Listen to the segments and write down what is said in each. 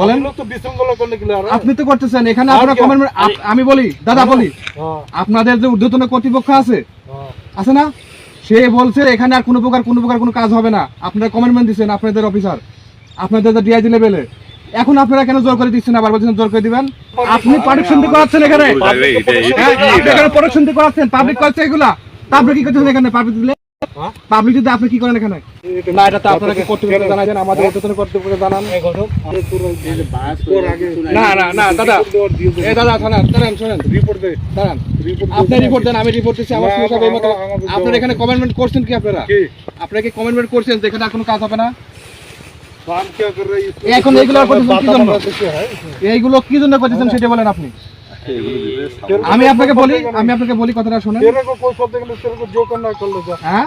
বলেন। আপনি তো করতেছেন এখানে আপনারা মানে আমি বলি দাদা বলি আপনাদের যে ঊর্ধ্বতন কর্তৃপক্ষ আছে আছে না? সে বলছে এখানে আর কোনো প্রকার কোনো প্রকার কোনো কাজ হবে না। আপনারা কমেন্টমেন্ট মানে দিচ্ছেন আপনাদের অফিসার আপনাদের ডিআইজি লেভেলে এখন আপনারা কেন জোর করে দিচ্ছেন আবার বলছেন জোর করে দিবেন? আপনি করাচ্ছেন এখানে। করাচ্ছেন পাবলিক এগুলা। তারপরে কি করছেন এখানে? পাবলিক দিলে পাবলিক যদি আপনি কি করেন এখানে? না এটা তো আপনাকে কর্তৃপক্ষ জানাই দেন আমাদের উদ্যোতন কর্তৃপক্ষ জানান? না না না দাদা। এ দাদা শোনান। দাঁড়ান শুনেন রিপোর্ট দেন দাঁড়ান আপনি রিপোর্ট দেন আমি রিপোর্ট দিচ্ছি। আমার সমস্যা এই মত আপনারা এখানে কমেন্টমেন্ট করছেন কি আপনারা? কি? আপনারা কি কমেন্টমেন্ট করছেন যে এখানে কোনো কাজ হবে না? এখন এইগুলো কি জন্য? হ্যাঁ? এইগুলো কি জন্য করতেছেন হ্যাঁ। সেটা বলেন আপনি। আচ্ছা, আমি আপনাকে বলি আমি আপনাকে বলি কথাটা শুনেন। এরকম কোন শব্দ গেলে এরকম জোক না করলে যা। হ্যাঁ?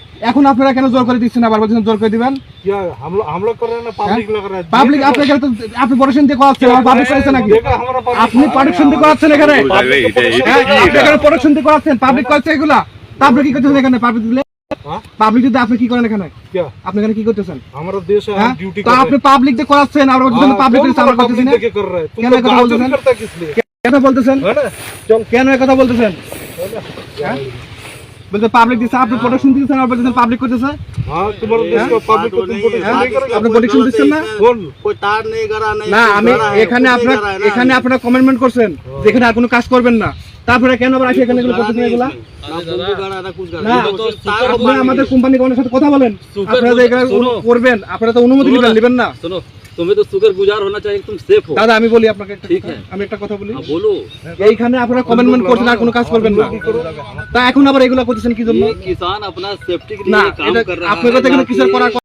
এখন আপনারা কেন জোর করে দিচ্ছেন আবার বলছেন জোর করে দিবেন? হ্যাঁ? পাবলিক আপনি করাচ্ছেন পাবলিক করাচ্ছেন এখানে? হ্যাঁ, করাচ্ছেন পাবলিক দিলে পাবলিক আপনি কি করেন এখানে? কি? করতেছেন? হ্যাঁ? আপনি পাবলিক দিয়ে করাচ্ছেন পাবলিক না কেন বলতেছেন? কেন কথা বলতেছেন? বলতে পাবলিক আপনি আর পাবলিক করতেছে। হ্যাঁ, আপনি না? না আমি এখানে আপনার এখানে আপনারা কমেন্টমেন্ট করছেন যেখানে আর কোনো কাজ করবেন না। তারপরে কেন আবার আসে এখানে আমাদের কোম্পানি সাথে কথা বলেন। আপনারা করবেন আপনারা তো অনুমতি নিবেন না। তুমি তো সুখের গুজার হোনা চাই তুমি সেফ হো দাদা আমি বলি আপনাকে আমি একটা কথা বলি। বলো এইখানে আপনারা কমেন্টমেন্ট করছেন আর কোনো কাজ করবেন না। তা এখন আবার এগুলা করতেছেন কি জন্য? কিষান আপনার কর কিসের করা